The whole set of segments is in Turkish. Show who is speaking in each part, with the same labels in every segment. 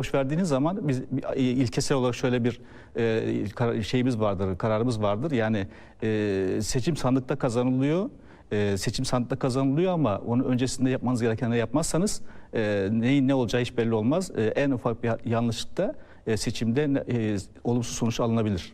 Speaker 1: boş verdiğiniz zaman biz bir- ilkesel olarak şöyle bir e, şeyimiz vardır, kararımız vardır. Yani e, seçim sandıkta kazanılıyor. E, seçim sandıkta kazanılıyor ama onun öncesinde yapmanız gerekenleri yapmazsanız e, neyin ne olacağı hiç belli olmaz. E, en ufak bir yanlışlıkta e, seçimde e, olumsuz sonuç alınabilir.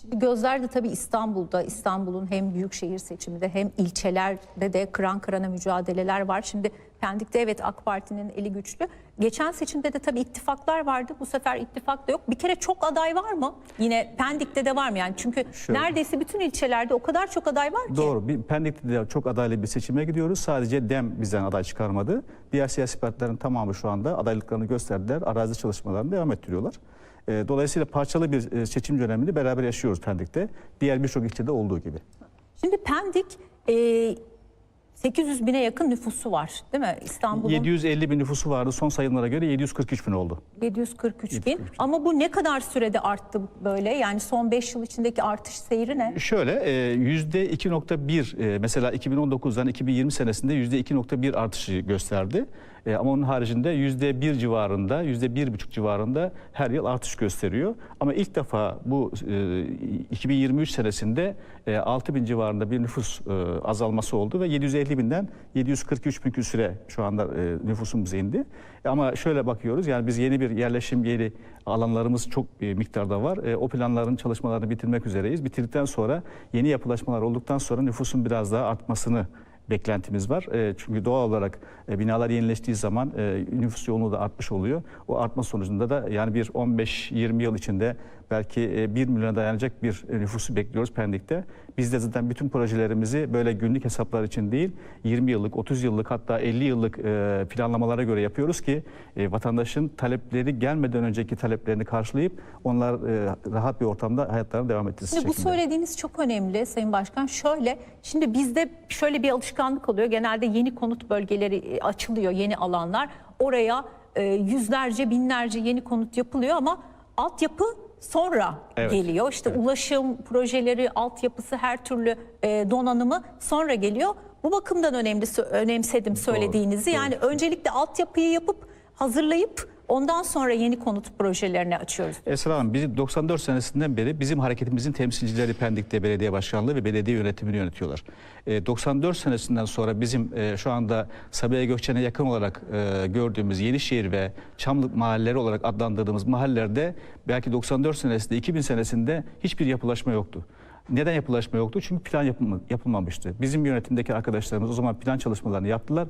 Speaker 2: Şimdi Gözler de tabii İstanbul'da, İstanbul'un hem büyükşehir seçiminde hem ilçelerde de kıran kırana mücadeleler var. Şimdi Pendik'te evet AK Parti'nin eli güçlü. Geçen seçimde de tabii ittifaklar vardı. Bu sefer ittifak da yok. Bir kere çok aday var mı? Yine Pendik'te de var mı yani? Çünkü
Speaker 1: Şöyle.
Speaker 2: neredeyse bütün ilçelerde o kadar çok aday var ki.
Speaker 1: Doğru. Bir, Pendik'te de çok adaylı bir seçime gidiyoruz. Sadece DEM bizden aday çıkarmadı. Diğer siyasi partilerin tamamı şu anda adaylıklarını gösterdiler. Arazi çalışmalarını devam ettiriyorlar. E, dolayısıyla parçalı bir e, seçim dönemini beraber yaşıyoruz Pendik'te. Diğer birçok ilçede olduğu gibi.
Speaker 2: Şimdi Pendik e, 800 bine yakın nüfusu var değil mi? İstanbul'un
Speaker 1: 750 bin nüfusu vardı. Son sayımlara göre 743 bin oldu.
Speaker 2: 743 bin. Ama bu ne kadar sürede arttı böyle? Yani son 5 yıl içindeki artış seyri ne?
Speaker 1: Şöyle e, yüzde 2.1 e, mesela 2019'dan 2020 senesinde yüzde 2.1 artışı gösterdi. E, Ama onun haricinde yüzde 1 civarında, yüzde 1,5 civarında her yıl artış gösteriyor. Ama ilk defa bu e, 2023 senesinde e, 6 bin civarında bir nüfus e, azalması oldu ve 750 binden 743 bin küsüre şu anda e, nüfusumuz indi. E, Ama şöyle bakıyoruz yani biz yeni bir yerleşim yeri alanlarımız çok e, miktarda var. E, o planların çalışmalarını bitirmek üzereyiz. Bitirdikten sonra yeni yapılaşmalar olduktan sonra nüfusun biraz daha artmasını beklentimiz var. E, çünkü doğal olarak e, binalar yenileştiği zaman e, nüfus yoğunluğu da artmış oluyor. O artma sonucunda da yani bir 15-20 yıl içinde belki e, 1 milyona dayanacak bir e, nüfusu bekliyoruz Pendik'te. Biz de zaten bütün projelerimizi böyle günlük hesaplar için değil 20 yıllık, 30 yıllık hatta 50 yıllık e, planlamalara göre yapıyoruz ki e, vatandaşın talepleri gelmeden önceki taleplerini karşılayıp onlar e, rahat bir ortamda hayatlarına devam ettirsin
Speaker 2: Şimdi bu söylediğiniz çok önemli Sayın Başkan. Şöyle, şimdi bizde şöyle bir alışkanlık oluyor. Genelde yeni konut bölgeleri e, açılıyor, yeni alanlar. Oraya e, yüzlerce, binlerce yeni konut yapılıyor ama altyapı sonra
Speaker 1: Evet.
Speaker 2: geliyor. İşte ulaşım projeleri, altyapısı, her türlü e, donanımı sonra geliyor. Bu bakımdan önemli önemsedim söylediğinizi.
Speaker 1: doğru.
Speaker 2: Yani öncelikle altyapıyı yapıp hazırlayıp ondan sonra yeni konut projelerini açıyoruz.
Speaker 1: Esra Hanım, biz 94 senesinden beri bizim hareketimizin temsilcileri Pendik'te belediye başkanlığı ve belediye yönetimini yönetiyorlar. E, 94 senesinden sonra bizim e, şu anda Sabiha Gökçen'e yakın olarak e, gördüğümüz Yenişehir ve Çamlık mahalleleri olarak adlandırdığımız mahallelerde belki 94 senesinde 2000 senesinde hiçbir yapılaşma yoktu. Neden yapılaşma yoktu? Çünkü plan yapılma- yapılmamıştı. Bizim yönetimdeki arkadaşlarımız o zaman plan çalışmalarını yaptılar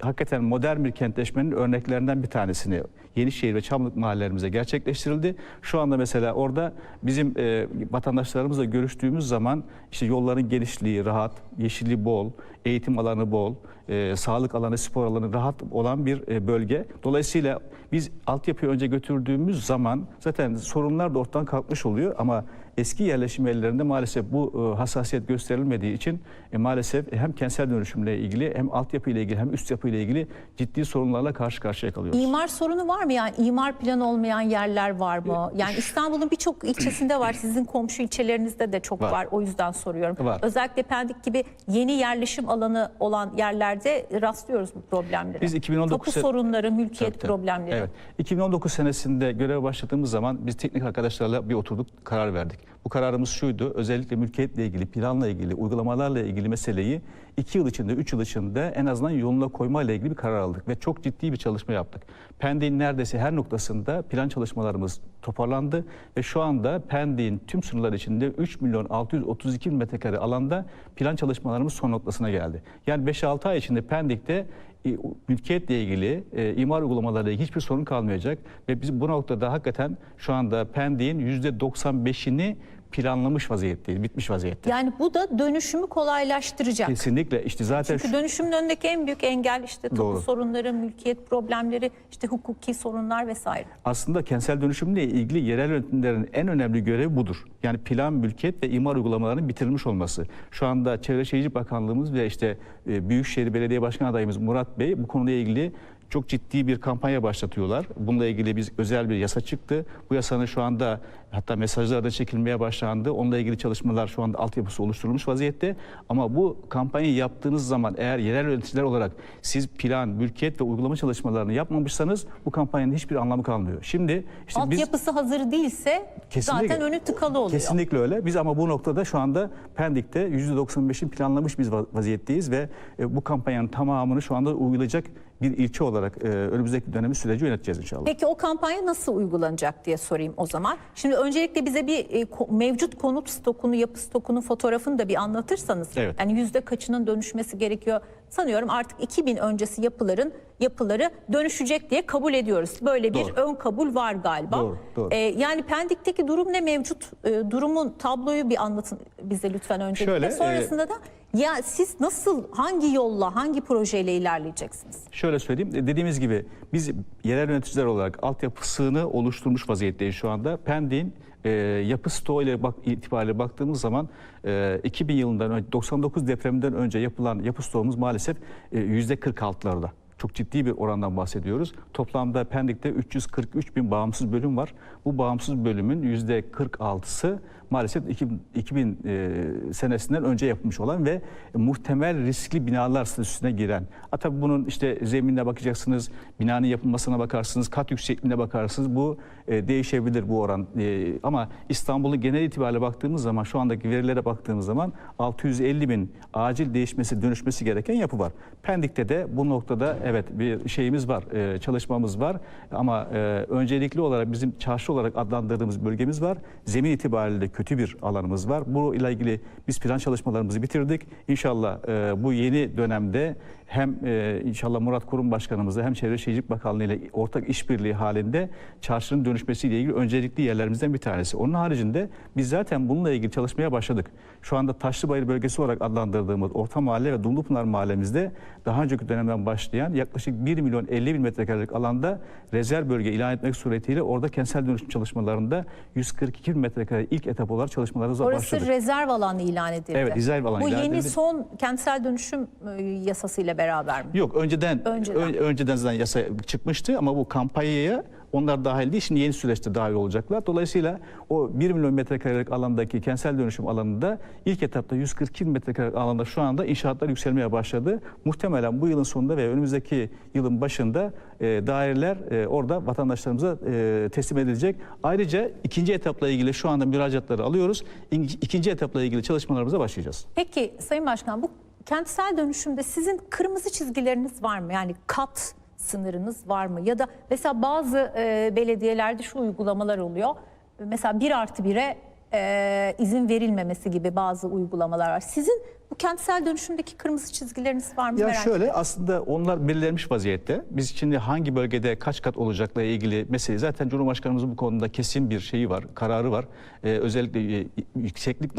Speaker 1: hakikaten modern bir kentleşmenin örneklerinden bir tanesini Yenişehir ve Çamlık mahallelerimize gerçekleştirildi. Şu anda mesela orada bizim e, vatandaşlarımızla görüştüğümüz zaman işte yolların genişliği rahat, yeşilliği bol, eğitim alanı bol, e, sağlık alanı, spor alanı rahat olan bir e, bölge. Dolayısıyla biz altyapıyı önce götürdüğümüz zaman zaten sorunlar da ortadan kalkmış oluyor ama eski yerleşim yerlerinde maalesef bu e, hassasiyet gösterilmediği için e, maalesef hem kentsel dönüşümle ilgili hem altyapı ile ilgili hem üst yapı ile ilgili ciddi sorunlarla karşı karşıya kalıyoruz.
Speaker 2: İmar sorunu var mı yani imar planı olmayan yerler var mı? Yani İstanbul'un birçok ilçesinde var. Sizin komşu ilçelerinizde de çok var.
Speaker 1: Var.
Speaker 2: O yüzden soruyorum.
Speaker 1: Var.
Speaker 2: Özellikle Pendik gibi yeni yerleşim alanı olan yerlerde rastlıyoruz bu problemlere.
Speaker 1: Biz 2019
Speaker 2: Tapu sorunları, mülkiyet
Speaker 1: tabii.
Speaker 2: problemleri.
Speaker 1: Evet. 2019 senesinde göreve başladığımız zaman biz teknik arkadaşlarla bir oturduk, karar verdik. Bu kararımız şuydu, özellikle mülkiyetle ilgili, planla ilgili, uygulamalarla ilgili meseleyi 2 yıl içinde, 3 yıl içinde en azından yoluna koyma ile ilgili bir karar aldık ve çok ciddi bir çalışma yaptık. Pendik'in neredeyse her noktasında plan çalışmalarımız toparlandı ve şu anda Pendik'in tüm sınırlar içinde 3 milyon 632 bin metrekare alanda plan çalışmalarımız son noktasına geldi. Yani 5-6 ay içinde Pendik'te e, mülkiyetle ilgili, e, imar uygulamalarıyla hiçbir sorun kalmayacak. Ve biz bu noktada hakikaten şu anda Pendik'in %95'ini planlamış vaziyetteyiz, bitmiş vaziyette.
Speaker 2: Yani bu da dönüşümü kolaylaştıracak.
Speaker 1: Kesinlikle işte zaten
Speaker 2: Çünkü
Speaker 1: şu-
Speaker 2: dönüşümün önündeki en büyük engel işte tapu
Speaker 1: Doğru.
Speaker 2: sorunları, mülkiyet problemleri, işte hukuki sorunlar vesaire.
Speaker 1: aslında kentsel dönüşümle ilgili yerel yönetimlerin en önemli görevi budur. Yani plan, mülkiyet ve imar uygulamalarının bitirilmiş olması. Şu anda Çevre Şehircilik Bakanlığımız ve işte e, Büyükşehir Belediye Başkan adayımız Murat Bey bu konuyla ilgili çok ciddi bir kampanya başlatıyorlar. Bununla ilgili biz özel bir yasa çıktı. Bu yasanın şu anda hatta mesajlar da çekilmeye başlandı. Onunla ilgili çalışmalar şu anda altyapısı oluşturulmuş vaziyette. Ama bu kampanyayı yaptığınız zaman eğer yerel yöneticiler olarak siz plan, mülkiyet ve uygulama çalışmalarını yapmamışsanız bu kampanyanın hiçbir anlamı kalmıyor. Şimdi işte biz
Speaker 2: Altyapısı hazır değilse
Speaker 1: Kesinlikle.
Speaker 2: zaten önü tıkalı oluyor.
Speaker 1: Kesinlikle öyle. Biz ama bu noktada şu anda Pendik'te %95'in planlamış biz va- vaziyetteyiz ve e, bu kampanyanın tamamını şu anda uygulayacak bir ilçe olarak e, önümüzdeki dönemi süreci yöneteceğiz inşallah.
Speaker 2: Peki o kampanya nasıl uygulanacak diye sorayım o zaman. Şimdi öncelikle bize bir e, ko- mevcut konut stokunu, yapı stokunun fotoğrafını da bir anlatırsanız.
Speaker 1: Evet.
Speaker 2: Yani yüzde kaçının dönüşmesi gerekiyor? Sanıyorum artık 2000 öncesi yapıların yapıları dönüşecek diye kabul ediyoruz. Böyle bir
Speaker 1: Doğru.
Speaker 2: ön kabul var galiba.
Speaker 1: Doğru, doğru.
Speaker 2: E, yani Pendik'teki durum ne mevcut? E, durumun tabloyu bir anlatın bize lütfen öncelikle.
Speaker 1: Şöyle, e,
Speaker 2: Sonrasında da ya siz nasıl, hangi yolla, hangi projeyle ilerleyeceksiniz?
Speaker 1: Şöyle söyleyeyim, e, dediğimiz gibi biz yerel yöneticiler olarak altyapısını oluşturmuş vaziyetteyiz şu anda. Pendik'in e, yapı stoğu ile bak, itibariyle baktığımız zaman e, 2000 yılından önce, 99 depreminden önce yapılan yapı stoğumuz maalesef e, %46'larda. Çok ciddi bir orandan bahsediyoruz. Toplamda Pendik'te 343 bin bağımsız bölüm var. Bu bağımsız bölümün %46'sı maalesef 2000, 2000 e, senesinden önce yapılmış olan ve muhtemel riskli binalar statüsüne giren. Ha, tabii bunun işte zeminine bakacaksınız, binanın yapılmasına bakarsınız, kat yüksekliğine bakarsınız. Bu e, değişebilir bu oran. E, ama İstanbul'un genel itibariyle baktığımız zaman, şu andaki verilere baktığımız zaman 650 bin acil değişmesi, dönüşmesi gereken yapı var. Pendik'te de bu noktada evet bir şeyimiz var, e, çalışmamız var. Ama e, öncelikli olarak bizim çarşı olarak adlandırdığımız bölgemiz var. Zemin itibariyle de kötü bir alanımız var. Bu ile ilgili biz plan çalışmalarımızı bitirdik. İnşallah e, bu yeni dönemde hem e, inşallah Murat Kurum Başkanımızla hem Çevre Şehircilik Bakanlığı ile ortak işbirliği halinde çarşının dönüşmesiyle ilgili öncelikli yerlerimizden bir tanesi. Onun haricinde biz zaten bununla ilgili çalışmaya başladık. Şu anda Taşlıbayır bölgesi olarak adlandırdığımız Orta Mahalle ve Dumlupınar mahallemizde daha önceki dönemden başlayan yaklaşık 1 milyon 50 bin metrekarelik alanda rezerv bölge ilan etmek suretiyle orada kentsel dönüşüm çalışmalarında 142 bin metrekare ilk etap olarak çalışmalarımıza
Speaker 2: Orası
Speaker 1: başladık.
Speaker 2: rezerv alanı ilan edildi.
Speaker 1: Evet, rezerv alanı
Speaker 2: Bu
Speaker 1: ilan
Speaker 2: yeni
Speaker 1: edildi.
Speaker 2: son kentsel dönüşüm e, yasasıyla beraber mi?
Speaker 1: Yok önceden
Speaker 2: Önceden.
Speaker 1: ö- önceden zaten yasa çıkmıştı ama bu kampanyaya onlar dahil değil. Şimdi yeni süreçte dahil olacaklar. Dolayısıyla o 1 milyon metrekarelik alandaki kentsel dönüşüm alanında ilk etapta 142 bin metrekarelik alanda şu anda inşaatlar yükselmeye başladı. Muhtemelen bu yılın sonunda ve önümüzdeki yılın başında e, daireler e, orada vatandaşlarımıza e, teslim edilecek. Ayrıca ikinci etapla ilgili şu anda müracaatları alıyoruz. İn- İkinci etapla ilgili çalışmalarımıza başlayacağız.
Speaker 2: Peki Sayın Başkan bu kentsel dönüşümde sizin kırmızı çizgileriniz var mı? Yani kat sınırınız var mı? Ya da mesela bazı e, belediyelerde şu uygulamalar oluyor. Mesela 1 artı 1'e e, izin verilmemesi gibi bazı uygulamalar var. Sizin bu kentsel dönüşümdeki kırmızı çizgileriniz var mı?
Speaker 1: Ya
Speaker 2: Merak
Speaker 1: şöyle aslında onlar belirlenmiş vaziyette. Biz şimdi hangi bölgede kaç kat olacakla ilgili mesele zaten Cumhurbaşkanımızın bu konuda kesin bir şeyi var, kararı var. Ee, özellikle e, yükseklik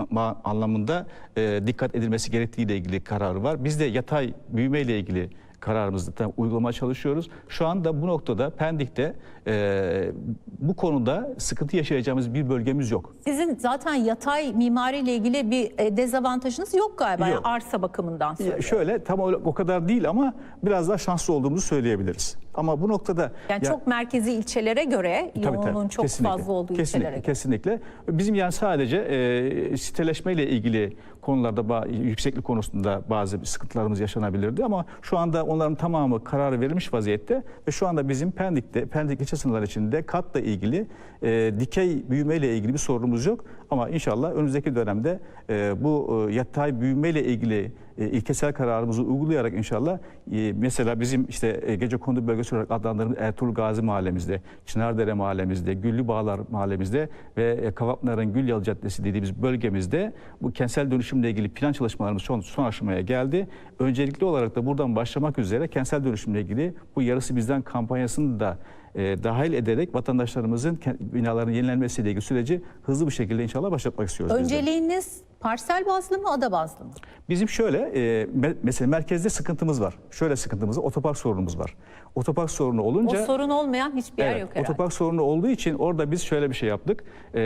Speaker 1: anlamında e, dikkat edilmesi gerektiğiyle ilgili kararı var. Biz de yatay büyüme ile ilgili kararımızı tam uygulamaya çalışıyoruz. Şu anda bu noktada Pendik'te e, bu konuda sıkıntı yaşayacağımız bir bölgemiz yok.
Speaker 2: Sizin zaten yatay mimariyle ilgili bir e, dezavantajınız yok galiba. Yani
Speaker 1: Yok.
Speaker 2: arsa bakımından
Speaker 1: Ya şöyle tam öyle- o kadar değil ama biraz daha şanslı olduğumuzu söyleyebiliriz. Ama bu noktada
Speaker 2: Yani
Speaker 1: ya-
Speaker 2: çok merkezi ilçelere göre
Speaker 1: Tabii, tabii.
Speaker 2: yoğunluğun çok
Speaker 1: Kesinlikle.
Speaker 2: fazla olduğu
Speaker 1: kesinlikle,
Speaker 2: ilçelere göre.
Speaker 1: Kesinlikle. Bizim yani sadece e, siteleşmeyle ilgili konularda yükseklik konusunda bazı sıkıntılarımız yaşanabilirdi ama şu anda onların tamamı kararı verilmiş vaziyette ve şu anda bizim Pendik'te Pendik ilçe sınırları içinde katla ilgili e, dikey büyümeyle ilgili bir sorunumuz yok ama inşallah önümüzdeki dönemde e, bu e, yatay büyümeyle ilgili e, ilkesel kararımızı uygulayarak inşallah e, mesela bizim işte e, gece kondu bölgesi olarak adlandırdığımız Ertuğrul Gazi mahallemizde, Çınardere mahallemizde, Güllü Bağlar mahallemizde ve e, Kavakpınar'ın Gülyalı Caddesi dediğimiz bölgemizde bu kentsel dönüşümle ilgili plan çalışmalarımız son, son aşamaya geldi. Öncelikli olarak da buradan başlamak üzere kentsel dönüşümle ilgili bu yarısı bizden kampanyasını da e, dahil ederek vatandaşlarımızın binaların yenilenmesiyle ilgili süreci hızlı bir şekilde inşallah başlatmak istiyoruz.
Speaker 2: Önceliğiniz parsel bazlı mı, ada bazlı mı?
Speaker 1: Bizim şöyle e, me- mesela merkezde sıkıntımız var. Şöyle sıkıntımız var. Otopark sorunumuz var. Otopark sorunu
Speaker 2: O
Speaker 1: olunca
Speaker 2: sorun olmayan hiçbir yer
Speaker 1: Evet,
Speaker 2: yok herhalde.
Speaker 1: otopark sorunu olduğu için orada biz şöyle bir şey yaptık. Ee,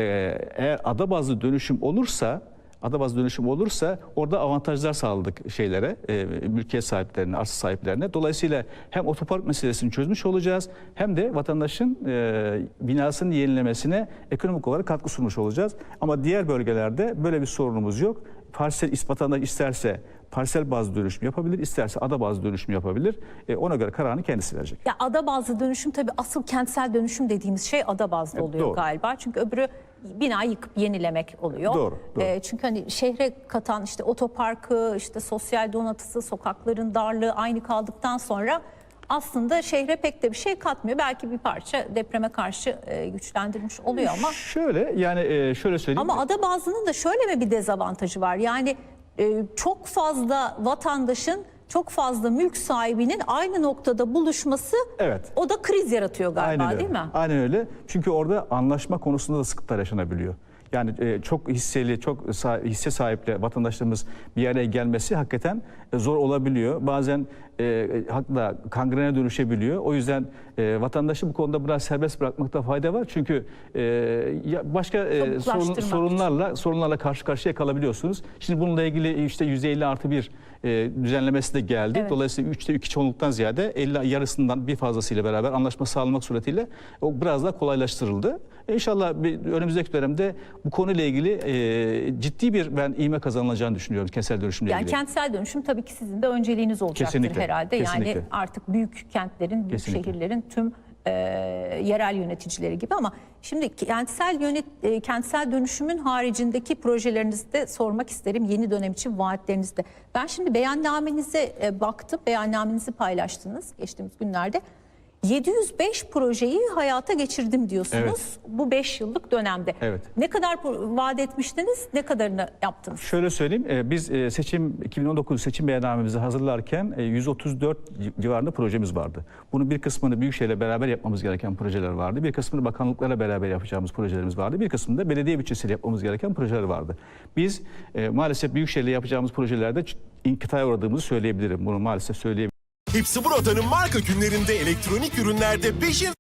Speaker 1: eğer ada bazlı dönüşüm olursa ada bazlı dönüşüm olursa orada avantajlar sağladık şeylere, e, mülkiyet sahiplerine, arsa sahiplerine. Dolayısıyla hem otopark meselesini çözmüş olacağız hem de vatandaşın e, binasının yenilemesine ekonomik olarak katkı sunmuş olacağız. Ama diğer bölgelerde böyle bir sorunumuz yok. Parsel vatandaş isterse parsel bazlı dönüşüm yapabilir, isterse ada bazlı dönüşüm yapabilir. E, ona göre kararını kendisi verecek.
Speaker 2: Ya ada bazlı dönüşüm tabii asıl kentsel dönüşüm dediğimiz şey ada bazlı
Speaker 1: Evet,
Speaker 2: oluyor
Speaker 1: doğru.
Speaker 2: galiba. Çünkü öbürü bina yıkıp yenilemek oluyor.
Speaker 1: Doğru, doğru.
Speaker 2: Ee, çünkü hani şehre katan işte otoparkı, işte sosyal donatısı, sokakların darlığı aynı kaldıktan sonra aslında şehre pek de bir şey katmıyor. Belki bir parça depreme karşı e, güçlendirmiş oluyor ama
Speaker 1: Şöyle yani e, şöyle söyleyeyim.
Speaker 2: ama ada bazlının da şöyle mi bir dezavantajı var? Yani e, çok fazla vatandaşın, çok fazla mülk sahibinin aynı noktada buluşması
Speaker 1: Evet.
Speaker 2: o da kriz yaratıyor galiba
Speaker 1: Aynen öyle.
Speaker 2: değil mi?
Speaker 1: Aynen öyle. Çünkü orada anlaşma konusunda da sıkıntılar yaşanabiliyor. Yani e, çok hisseli, çok hisse sahipli vatandaşlarımız bir araya gelmesi hakikaten e, zor olabiliyor. Bazen e, hatta kangrene dönüşebiliyor. O yüzden e, vatandaşı bu konuda biraz serbest bırakmakta fayda var. Çünkü e, başka e, sorun- sorunlarla sorunlarla karşı karşıya kalabiliyorsunuz. Şimdi bununla ilgili işte %50 artı bir e, düzenlemesi de geldi.
Speaker 2: Evet.
Speaker 1: Dolayısıyla 3'te 2 çoğunluktan ziyade 50 yarısından bir fazlasıyla beraber anlaşma sağlamak suretiyle o biraz daha kolaylaştırıldı. İnşallah bir, önümüzdeki dönemde bu konuyla ilgili e, ciddi bir ben ivme kazanılacağını düşünüyorum kentsel dönüşümle
Speaker 2: Yani
Speaker 1: ilgili.
Speaker 2: kentsel dönüşüm tabii ki sizin de önceliğiniz olacaktır
Speaker 1: Kesinlikle,
Speaker 2: herhalde. Yani
Speaker 1: kesinlikle.
Speaker 2: artık büyük kentlerin, büyük
Speaker 1: Kesinlikle.
Speaker 2: şehirlerin tüm e, yerel yöneticileri gibi ama şimdi kentsel yönet e, kentsel dönüşümün haricindeki projelerinizi de sormak isterim yeni dönem için vaatlerinizde. Ben şimdi beyannamenize e, baktım. Beyannamenizi paylaştınız geçtiğimiz günlerde. 705 projeyi hayata geçirdim diyorsunuz
Speaker 1: Evet.
Speaker 2: bu 5 yıllık dönemde.
Speaker 1: Evet.
Speaker 2: Ne kadar pro- vaat etmiştiniz? Ne kadarını yaptınız?
Speaker 1: Şöyle söyleyeyim, e, biz e, seçim 2019 seçim beyannamemizi hazırlarken e, 134 civarında projemiz vardı. Bunun bir kısmını Büyükşehir'le beraber yapmamız gereken projeler vardı. Bir kısmını bakanlıklarla beraber yapacağımız projelerimiz vardı. Bir kısmını da belediye bütçesiyle yapmamız gereken projeler vardı. Biz e, maalesef Büyükşehir'le yapacağımız projelerde ç- uğradığımızı söyleyebilirim. Bunu maalesef söyleyebilirim.
Speaker 3: Hepsi buradanın marka günlerinde elektronik ürünlerde peşin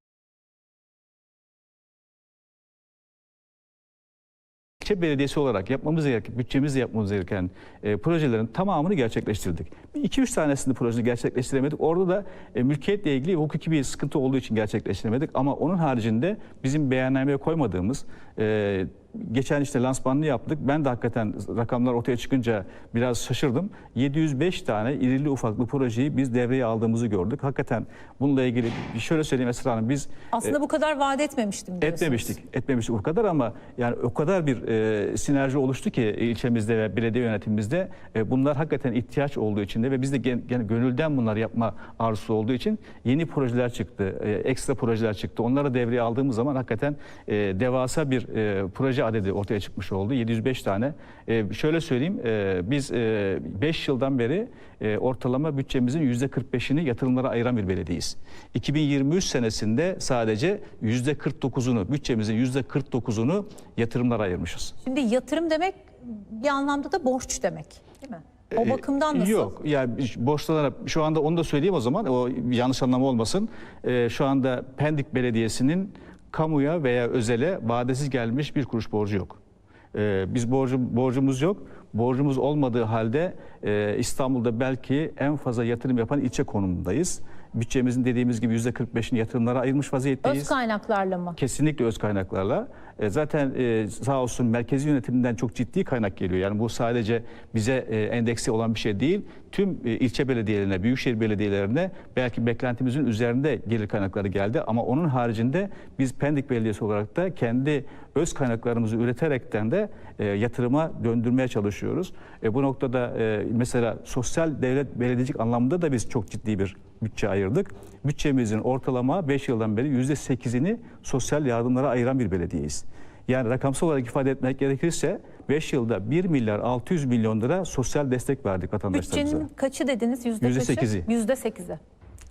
Speaker 1: İlçe belediyesi olarak yapmamız gereken, bütçemizle yapmamız gereken e, projelerin tamamını gerçekleştirdik. 2-3 tanesini projeni gerçekleştiremedik. Orada da e, mülkiyetle ilgili hukuki bir sıkıntı olduğu için gerçekleştiremedik. Ama onun haricinde bizim beyannameye koymadığımız, e, geçen işte lansmanını yaptık. Ben de hakikaten rakamlar ortaya çıkınca biraz şaşırdım. 705 tane irili ufaklı projeyi biz devreye aldığımızı gördük. Hakikaten bununla ilgili bir şöyle söyleyeyim Esra Hanım, biz
Speaker 2: Aslında bu kadar vaat etmemiştim diyorsunuz.
Speaker 1: Etmemiştik, etmemiştik o kadar ama yani o kadar bir e, sinerji oluştu ki ilçemizde ve belediye yönetimimizde e, bunlar hakikaten ihtiyaç olduğu için de ve biz de gen, gen- gönülden bunları yapma arzusu olduğu için yeni projeler çıktı, e, ekstra projeler çıktı. Onları devreye aldığımız zaman hakikaten e, devasa bir e, proje adedi ortaya çıkmış oldu. 705 tane. E, şöyle söyleyeyim, e, biz 5 yıldan beri e, ortalama bütçemizin %45'ini yatırımlara ayıran bir belediyeyiz. 2023 senesinde sadece %49'unu, bütçemizin %49'unu yatırımlara ayırmışız.
Speaker 2: Şimdi yatırım demek bir anlamda da borç demek değil mi? O
Speaker 1: Ee,
Speaker 2: bakımdan nasıl?
Speaker 1: Yok yani borçlanarak şu anda onu da söyleyeyim o zaman o yanlış anlama olmasın. Ee, şu anda Pendik Belediyesi'nin kamuya veya özele vadesiz gelmiş bir kuruş borcu yok. Ee, biz borcu, borcumuz yok. Borcumuz olmadığı halde e, İstanbul'da belki en fazla yatırım yapan ilçe konumundayız. Bütçemizin dediğimiz gibi %45'ini yatırımlara ayırmış vaziyetteyiz.
Speaker 2: Öz kaynaklarla mı?
Speaker 1: Kesinlikle öz kaynaklarla. E, zaten e, sağ olsun merkezi yönetimden çok ciddi kaynak geliyor. Yani bu sadece bize e, endeksi olan bir şey değil. Tüm e, ilçe belediyelerine, büyükşehir belediyelerine belki beklentimizin üzerinde gelir kaynakları geldi. Ama onun haricinde biz Pendik Belediyesi olarak da kendi öz kaynaklarımızı üreterekten de e, yatırıma döndürmeye çalışıyoruz. E, bu noktada e, mesela sosyal devlet belediyecilik anlamında da biz çok ciddi bir bütçe ayırdık. Bütçemizin ortalama 5 yıldan beri %8'ini sosyal yardımlara ayıran bir belediyeyiz. Yani rakamsal olarak ifade etmek gerekirse 5 yılda 1 milyar 600 milyon lira sosyal destek verdik vatandaşlarımıza.
Speaker 2: Bütçenin kaçı dediniz? Yüzde 8'i. %8'i.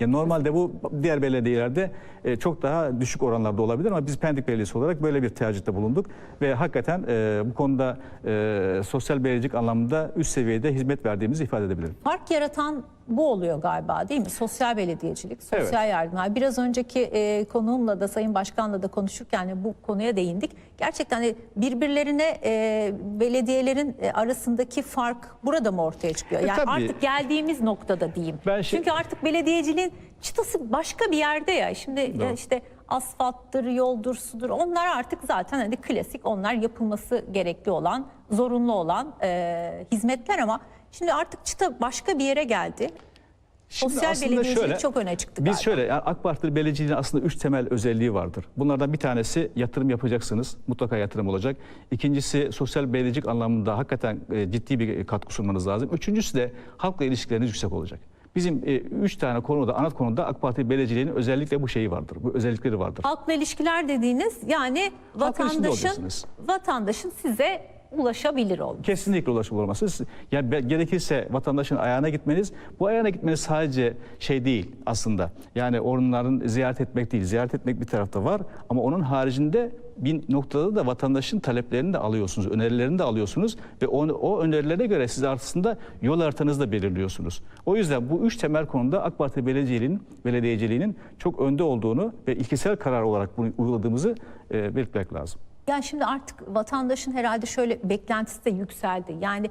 Speaker 1: Ya normalde bu diğer belediyelerde e, çok daha düşük oranlarda olabilir ama biz Pendik Belediyesi olarak böyle bir tercihte bulunduk ve hakikaten e, bu konuda e, sosyal belediyecilik anlamında üst seviyede hizmet verdiğimizi ifade edebilirim.
Speaker 2: Fark yaratan bu oluyor galiba değil mi? Sosyal belediyecilik, sosyal
Speaker 1: evet.
Speaker 2: yardımlar. Biraz önceki e, konuğumla da Sayın Başkan'la da konuşurken de bu konuya değindik. Gerçekten birbirlerine e, belediyelerin e, arasındaki fark burada mı ortaya çıkıyor?
Speaker 1: E,
Speaker 2: yani
Speaker 1: e,
Speaker 2: artık geldiğimiz noktada diyeyim.
Speaker 1: Ben şey-
Speaker 2: Çünkü artık belediyeciliğin çıtası başka bir yerde ya. Şimdi ya
Speaker 1: Doğru.
Speaker 2: işte asfalttır, yoldur, sudur. Onlar artık zaten hani klasik onlar yapılması gerekli olan, zorunlu olan e, hizmetler ama şimdi artık çıta başka bir yere geldi.
Speaker 1: Şimdi
Speaker 2: Sosyal belediyecilik çok öne çıktı
Speaker 1: Biz
Speaker 2: galiba.
Speaker 1: şöyle yani AK Parti belediyeciliğinin aslında üç temel özelliği vardır. Bunlardan bir tanesi yatırım yapacaksınız. Mutlaka yatırım olacak. İkincisi sosyal belediyecilik anlamında hakikaten e, ciddi bir katkı sunmanız lazım. Üçüncüsü de halkla ilişkileriniz yüksek olacak. Bizim e, üç tane konuda, ana konuda AK Parti belediyeciliğinin özellikle bu şeyi vardır. Bu özellikleri vardır.
Speaker 2: Halkla ilişkiler dediğiniz yani vatandaşın vatandaşın size ulaşabilir olması.
Speaker 1: Kesinlikle ulaşım olması. Siz- Yani gerekirse vatandaşın ayağına gitmeniz, bu ayağına gitmeniz sadece şey değil aslında. Yani onların ziyaret etmek değil, ziyaret etmek bir tarafta var ama onun haricinde bir noktada da vatandaşın taleplerini de alıyorsunuz, önerilerini de alıyorsunuz ve o, o önerilere göre siz aslında yol haritanızı da belirliyorsunuz. O yüzden bu üç temel konuda AK Parti belediyeciliğinin, belediyeciliğinin çok önde olduğunu ve ilkesel karar olarak bunu uyguladığımızı e, belirtmek lazım.
Speaker 2: Yani şimdi artık vatandaşın herhalde şöyle beklentisi de yükseldi. Yani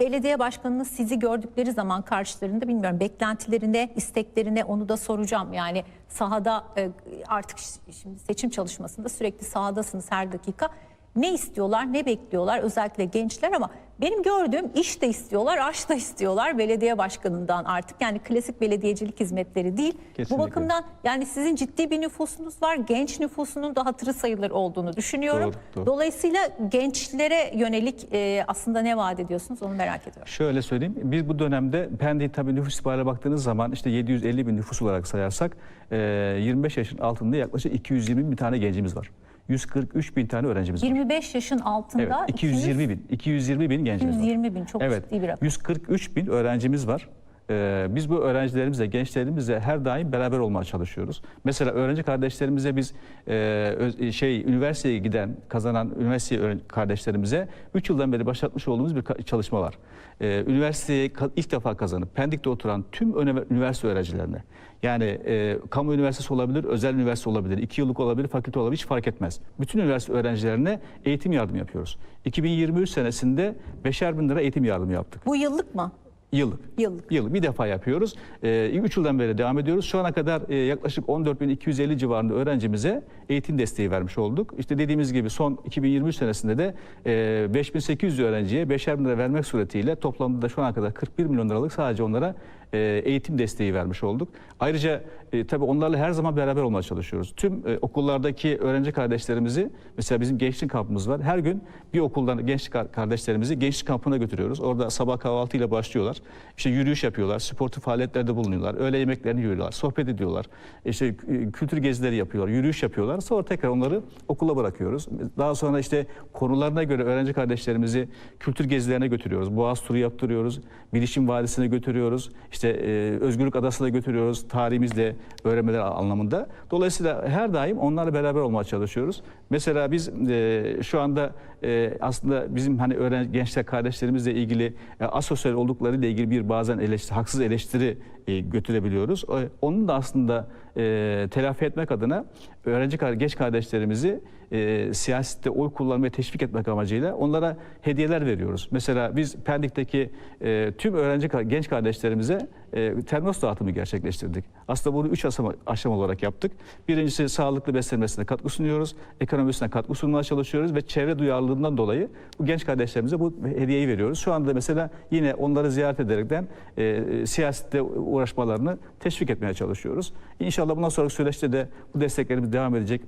Speaker 2: belediye başkanının sizi gördükleri zaman karşılarında bilmiyorum beklentilerine, isteklerine onu da soracağım. Yani sahada e, artık şimdi seçim çalışmasında sürekli sahadasınız her dakika. Ne istiyorlar, ne bekliyorlar özellikle gençler ama benim gördüğüm iş de istiyorlar, aş da istiyorlar belediye başkanından artık. Yani klasik belediyecilik hizmetleri değil.
Speaker 1: Kesinlikle.
Speaker 2: Bu bakımdan yani sizin ciddi bir nüfusunuz var. Genç nüfusunun da hatırı sayılır olduğunu düşünüyorum.
Speaker 1: Doğru, doğru.
Speaker 2: Dolayısıyla gençlere yönelik e, aslında ne vaat ediyorsunuz onu merak ediyorum.
Speaker 1: Şöyle söyleyeyim. Biz bu dönemde Pendik tabii nüfus itibariyle baktığınız zaman işte 750 bin nüfus olarak sayarsak e, 25 yaşın altında yaklaşık 220 bin tane gencimiz var. 143 bin tane öğrencimiz var.
Speaker 2: 25 yaşın altında
Speaker 1: Evet, 220 bin. 220 bin gencimiz var.
Speaker 2: 220 bin çok
Speaker 1: Evet,
Speaker 2: ciddi bir rakam.
Speaker 1: 143 bin öğrencimiz var. Ee, biz bu öğrencilerimizle, gençlerimizle her daim beraber olmaya çalışıyoruz. Mesela öğrenci kardeşlerimize biz e, öz- şey üniversiteye giden, kazanan üniversite kardeşlerimize 3 yıldan beri başlatmış olduğumuz bir çalışma var. Ee, üniversiteyi ilk defa kazanıp Pendik'te oturan tüm üniversite öğrencilerine yani e, kamu üniversitesi olabilir, özel üniversite olabilir, 2 yıllık olabilir, fakülte olabilir hiç fark etmez. Bütün üniversite öğrencilerine eğitim yardım yapıyoruz. 2023 senesinde 5'er bin lira eğitim yardımı yaptık.
Speaker 2: Bu yıllık mı?
Speaker 1: Yıllık.
Speaker 2: Yıllık.
Speaker 1: Yıllık bir defa yapıyoruz. 3 yıldan beri devam ediyoruz. Şu ana kadar e, yaklaşık 14.250 civarında öğrencimize eğitim desteği vermiş olduk. İşte dediğimiz gibi son 2023 senesinde de e, 5800 öğrenciye 5'er bin lira vermek suretiyle toplamda da şu ana kadar 41 milyon liralık sadece onlara e, eğitim desteği vermiş olduk. Ayrıca e, tabii onlarla her zaman beraber olmaya çalışıyoruz. Tüm e, okullardaki öğrenci kardeşlerimizi mesela bizim gençlik kampımız var. Her gün bir okuldan gençlik kar- kardeşlerimizi gençlik kampına götürüyoruz. Orada sabah kahvaltıyla başlıyorlar. İşte yürüyüş yapıyorlar, sportif faaliyetlerde bulunuyorlar. Öğle yemeklerini yiyorlar, sohbet ediyorlar. İşte e, kültür gezileri yapıyorlar, yürüyüş yapıyorlar. Sonra tekrar onları okula bırakıyoruz. Daha sonra işte konularına göre öğrenci kardeşlerimizi kültür gezilerine götürüyoruz. Boğaz turu yaptırıyoruz. Bilişim Vadisi'ne götürüyoruz. İşte e, Özgürlük Adası'na götürüyoruz. Tarihimizle öğrenmeler anlamında. Dolayısıyla her daim onlarla beraber olmaya çalışıyoruz. Mesela biz e, şu anda e, aslında bizim hani öğrenci gençler kardeşlerimizle ilgili e, asosyal olduklarıyla ilgili bir bazen eleştiri, haksız eleştiri e, götürebiliyoruz. E, Onun da aslında e, telafi etmek adına öğrenci genç kardeşlerimizi e, siyasette oy kullanmaya teşvik etmek amacıyla onlara hediyeler veriyoruz. Mesela biz Pendik'teki e, tüm öğrenci genç kardeşlerimize e, termos dağıtımı gerçekleştirdik. Aslında bunu üç aşama, aşama olarak yaptık. Birincisi sağlıklı beslenmesine katkı sunuyoruz, ekonomisine katkı sunmaya çalışıyoruz ve çevre duyarlılığından dolayı bu genç kardeşlerimize bu hediyeyi veriyoruz. Şu anda mesela yine onları ziyaret ederekten e, siyasette uğraşmalarını teşvik etmeye çalışıyoruz. İnşallah bundan sonraki süreçte de bu desteklerimiz devam edecek.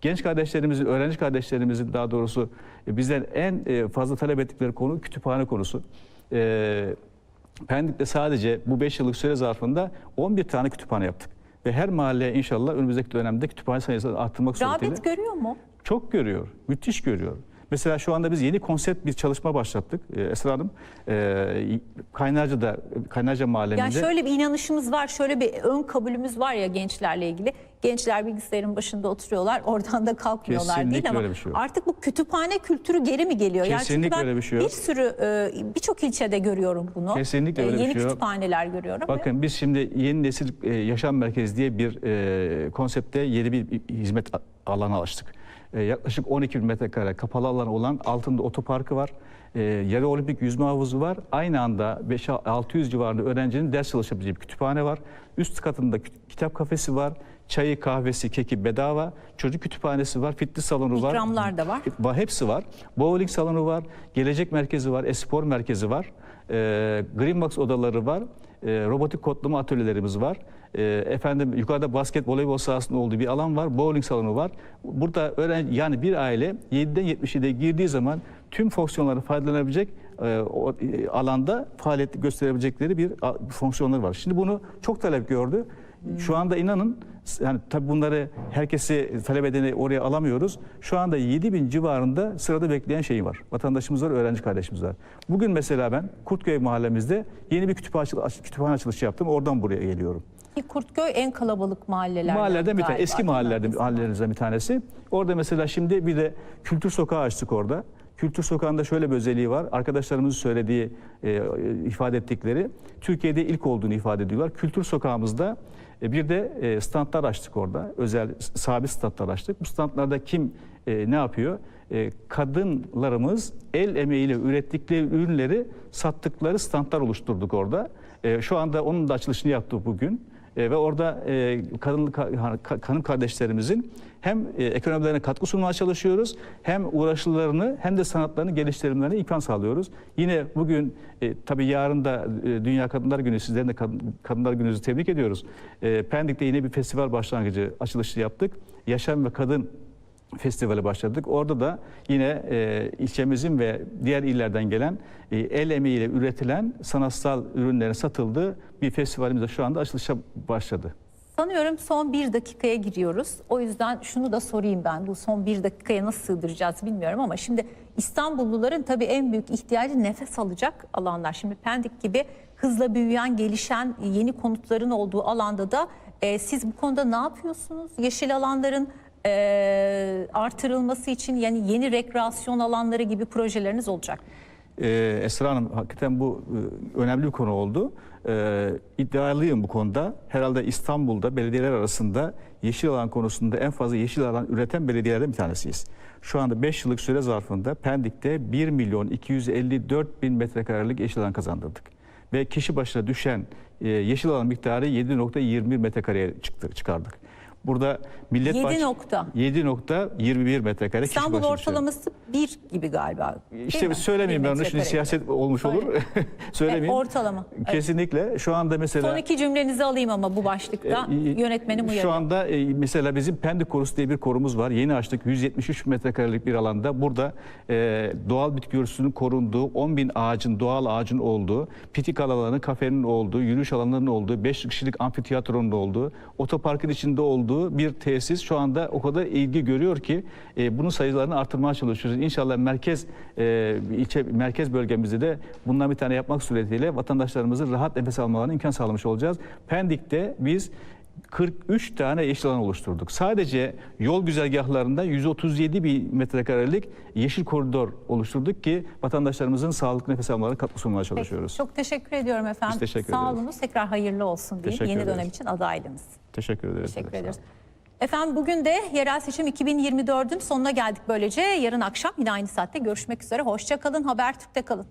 Speaker 1: Genç kardeşlerimizin, öğrenci kardeşlerimizin daha doğrusu e, bizden en e, fazla talep ettikleri konu kütüphane konusu. E, Pendik'te sadece bu 5 yıllık süre zarfında 11 tane kütüphane yaptık. Ve her mahalleye inşallah önümüzdeki dönemde kütüphane sayısını arttırmak suretiyle
Speaker 2: Rağbet görüyor mu?
Speaker 1: çok görüyor, müthiş görüyor. Mesela şu anda biz yeni konsept bir çalışma başlattık e, Esra Hanım. E, Kaynarca'da, Kaynarca mahallemizde.
Speaker 2: Yani şöyle bir inanışımız var, şöyle bir ön kabulümüz var ya gençlerle ilgili. Gençler bilgisayarın başında oturuyorlar, oradan da kalkmıyorlar değil
Speaker 1: Kesinlikle
Speaker 2: ama
Speaker 1: öyle bir şey yok.
Speaker 2: artık bu kütüphane kültürü geri mi geliyor? yani
Speaker 1: Kesinlikle
Speaker 2: ben
Speaker 1: öyle bir şey yok.
Speaker 2: bir sürü e, birçok ilçede görüyorum bunu.
Speaker 1: Kesinlikle
Speaker 2: E,
Speaker 1: öyle bir
Speaker 2: Yeni
Speaker 1: şey yok.
Speaker 2: kütüphaneler görüyorum.
Speaker 1: Bakın biz şimdi yeni nesil e, yaşam merkezi diye bir e, konsepte yeni bir hizmet alanı açtık. E, yaklaşık 12 bin metrekare kapalı alan olan altında otoparkı var. E, yarı olimpik yüzme havuzu var. Aynı anda 5-600 civarında öğrencinin ders çalışabileceği bir kütüphane var. Üst katında kitap kafesi var. Çayı, kahvesi, keki bedava. Çocuk kütüphanesi var. Fitness salonu var.
Speaker 2: İkramlar da var.
Speaker 1: Va- Hepsi var. Bowling salonu var. Gelecek merkezi var. Espor merkezi var. E, Greenbox odaları var. E, robotik kodlama atölyelerimiz var. E, efendim yukarıda basket voleybol sahasının olduğu bir alan var. Bowling salonu var. Burada öğrenci yani bir aile 7'den 77'ye girdiği zaman tüm fonksiyonları faydalanabilecek e, o e, alanda faaliyet gösterebilecekleri bir a- fonksiyonları var. Şimdi bunu çok talep gördü. Şu anda inanın yani tabii bunları herkesi talep edeni oraya alamıyoruz. Şu anda 7 bin civarında sırada bekleyen şey var. Vatandaşımız var, öğrenci kardeşimiz var. Bugün mesela ben Kurtköy mahallemizde yeni bir kütüphane, kütüphane açılışı yaptım. Oradan buraya geliyorum.
Speaker 2: Kurtköy en kalabalık mahallelerden.
Speaker 1: Mahallelerden bir tane, eski
Speaker 2: Eski
Speaker 1: mahallelerimizden bir tanesi. Orada mesela şimdi bir de kültür sokağı açtık orada. Kültür sokağında şöyle bir özelliği var. Arkadaşlarımızın söylediği, e, ifade ettikleri Türkiye'de ilk olduğunu ifade ediyorlar. Kültür sokağımızda e, bir de e, standlar açtık orada. Özel sabit standlar açtık. Bu standlarda kim e, ne yapıyor? E, kadınlarımız el emeğiyle ürettikleri ürünleri sattıkları standlar oluşturduk orada. E, şu anda onun da açılışını yaptık bugün. E, ve orada e, kadın ka- ka- kanım kardeşlerimizin hem e, ekonomilerine katkı sunmaya çalışıyoruz, hem uğraşlarını hem de sanatlarını geliştirmelerine imkan sağlıyoruz. Yine bugün e, tabii yarın da e, Dünya Kadınlar Günü, sizlerin de Kadın- Kadınlar Günü'nüzü tebrik ediyoruz. E, Pendik'te yine bir festival başlangıcı açılışı yaptık. Yaşam ve Kadın festivale başladık. Orada da yine e, ilçemizin ve diğer illerden gelen e, el emeğiyle üretilen sanatsal ürünlerin satıldığı bir festivalimiz şu anda açılışa başladı.
Speaker 2: Sanıyorum son bir dakikaya giriyoruz. O yüzden şunu da sorayım ben. Bu son bir dakikaya nasıl sığdıracağız bilmiyorum ama şimdi İstanbulluların tabii en büyük ihtiyacı nefes alacak alanlar. Şimdi Pendik gibi hızla büyüyen, gelişen yeni konutların olduğu alanda da e, siz bu konuda ne yapıyorsunuz? Yeşil alanların e, artırılması için yani yeni rekreasyon alanları gibi projeleriniz olacak.
Speaker 1: Ee, Esra Hanım hakikaten bu e, önemli bir konu oldu. Ee, iddialıyım bu konuda. Herhalde İstanbul'da belediyeler arasında yeşil alan konusunda en fazla yeşil alan üreten belediyelerden bir tanesiyiz. Şu anda 5 yıllık süre zarfında Pendik'te 1 milyon 254 bin metrekarelik yeşil alan kazandırdık. Ve kişi başına düşen e, yeşil alan miktarı 7.21 metrekareye çıktı, çıkardık. Burada millet
Speaker 2: 7
Speaker 1: baş-
Speaker 2: nokta.
Speaker 1: 7.21 metrekare kişi
Speaker 2: İstanbul
Speaker 1: düşüyor.
Speaker 2: ortalaması 1 gibi galiba.
Speaker 1: İşte
Speaker 2: mi?
Speaker 1: söylemeyeyim ben onu şimdi siyaset olmuş olur. söylemeyeyim.
Speaker 2: E, ortalama. Evet.
Speaker 1: Kesinlikle. Şu anda mesela
Speaker 2: Son iki cümlenizi alayım ama bu başlıkta
Speaker 1: e,
Speaker 2: yönetmenim uyarıyor.
Speaker 1: Şu anda e, mesela bizim Pendik Korusu diye bir korumuz var. Yeni açtık 173 metrekarelik bir alanda. Burada e, doğal bitki örtüsünün korunduğu, 10 bin ağacın, doğal ağacın olduğu, pitik alanlarının, kafenin olduğu, yürüyüş alanlarının olduğu, 5 kişilik amfiteyatronun olduğu, otoparkın içinde olduğu bir tesis şu anda o kadar ilgi görüyor ki e, bunun sayılarını artırmaya çalışıyoruz. İnşallah merkez e, ilçe merkez bölgemizde de bundan bir tane yapmak suretiyle vatandaşlarımızın rahat nefes almalarına imkan sağlamış olacağız. Pendik'te biz 43 tane yeşil alan oluşturduk. Sadece yol güzergahlarında 137 bin metrekarelik yeşil koridor oluşturduk ki vatandaşlarımızın sağlıklı nefes almalarına katkı sunmaya
Speaker 2: Peki,
Speaker 1: çalışıyoruz.
Speaker 2: Çok teşekkür ediyorum efendim.
Speaker 1: Biz teşekkür
Speaker 2: Sağ
Speaker 1: ederiz.
Speaker 2: olunuz. Tekrar hayırlı olsun diye
Speaker 1: Teşekkür
Speaker 2: yeni
Speaker 1: ederiz.
Speaker 2: dönem için adaylığınız.
Speaker 1: Teşekkür ederiz.
Speaker 2: Teşekkür ederiz. Efendim bugün de yerel seçim 2024'ün sonuna geldik böylece. Yarın akşam yine aynı saatte görüşmek üzere. Hoşça kalın. Habertürk'te kalın.